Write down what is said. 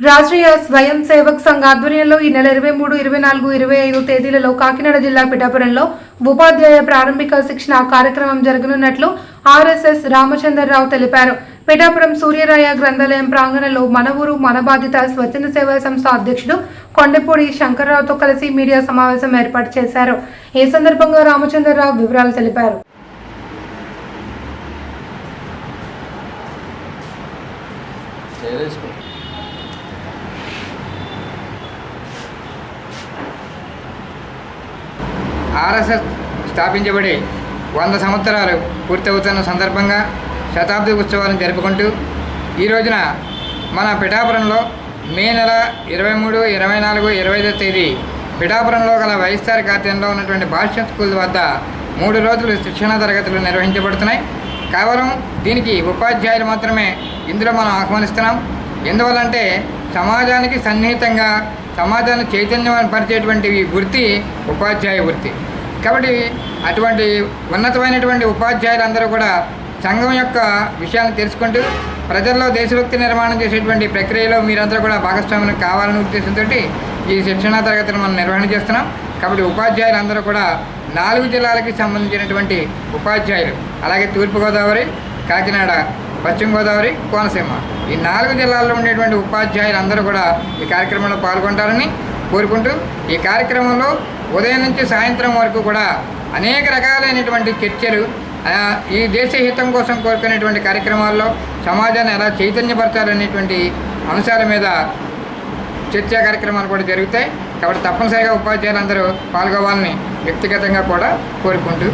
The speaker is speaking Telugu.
రాష్ట్రీయ స్వయం సేవక్ సంఘ ఆధ్వర్యంలో ఈ నెల ఇరవై మూడు ఇరవై నాలుగు ఇరవై ఐదు తేదీలలో కాకినాడ జిల్లా పిఠాపురంలో ఉపాధ్యాయ ప్రారంభిక శిక్షణ కార్యక్రమం జరగనున్నట్లు ఆర్ఎస్ఎస్ రామచంద్రరావు తెలిపారు. పిఠాపురం సూర్యరాయ గ్రంథాలయం ప్రాంగణంలో మన ఊరు మన బాధిత స్వచ్ఛంద సేవా సంస్థ అధ్యక్షుడు కొండపూడి శంకర్రావుతో కలిసి మీడియా సమావేశం ఏర్పాటు చేశారు. ఈ సందర్భంగా రామచంద్రరావు వివరాలు తెలిపారు. ఆర్ఎస్ఎస్ స్థాపించబడి వంద సంవత్సరాలు పూర్తవుతున్న సందర్భంగా శతాబ్ది ఉత్సవాలను జరుపుకుంటూ ఈ రోజున మన పిఠాపురంలో మే నెల ఇరవై మూడు ఇరవై నాలుగు ఇరవై ఐదో తేదీ పిఠాపురంలో గల వైఎస్ఆర్ కార్యాలయంలో ఉన్నటువంటి భాష్య స్కూల్ వద్ద మూడు రోజులు శిక్షణ తరగతులు నిర్వహించబడుతున్నాయి. కేవలం దీనికి ఉపాధ్యాయులు మాత్రమే ఇందులో మనం ఆహ్వానిస్తున్నాం. ఎందువల్లంటే సమాజానికి సన్నిహితంగా సమాజాన్ని చైతన్యపరిచేటువంటి ఈ వృత్తి ఉపాధ్యాయ వృత్తి. కాబట్టి అటువంటి ఉన్నతమైనటువంటి ఉపాధ్యాయులందరూ కూడా సంఘం యొక్క విషయాన్ని తెలుసుకుంటూ ప్రజల్లో దేశభక్తి నిర్మాణం చేసేటువంటి ప్రక్రియలో మీరందరూ కూడా భాగస్వామ్యం కావాలనే ఉద్దేశంతో ఈ శిక్షణా తరగతిని మనం నిర్వహణ చేస్తున్నాం. కాబట్టి ఉపాధ్యాయులందరూ కూడా నాలుగు జిల్లాలకి సంబంధించినటువంటి ఉపాధ్యాయులు అలాగే తూర్పుగోదావరి కాకినాడ పశ్చిమ గోదావరి కోనసీమ ఈ నాలుగు జిల్లాల్లో ఉండేటువంటి ఉపాధ్యాయులు అందరూ కూడా ఈ కార్యక్రమంలో పాల్గొంటారని కోరుకుంటూ ఈ కార్యక్రమంలో ఉదయం నుంచి సాయంత్రం వరకు కూడా అనేక రకాలైనటువంటి చర్చలు ఈ దేశ హితం కోసం కోరుకునేటువంటి కార్యక్రమాల్లో సమాజాన్ని ఎలా చైతన్యపరచాలనేటువంటి అంశాల మీద చర్చా కార్యక్రమాలు కూడా జరుగుతాయి. కాబట్టి తప్పనిసరిగా ఉపాధ్యాయులందరూ పాల్గొవాలని వ్యక్తిగతంగా కూడా కోరుకుంటూ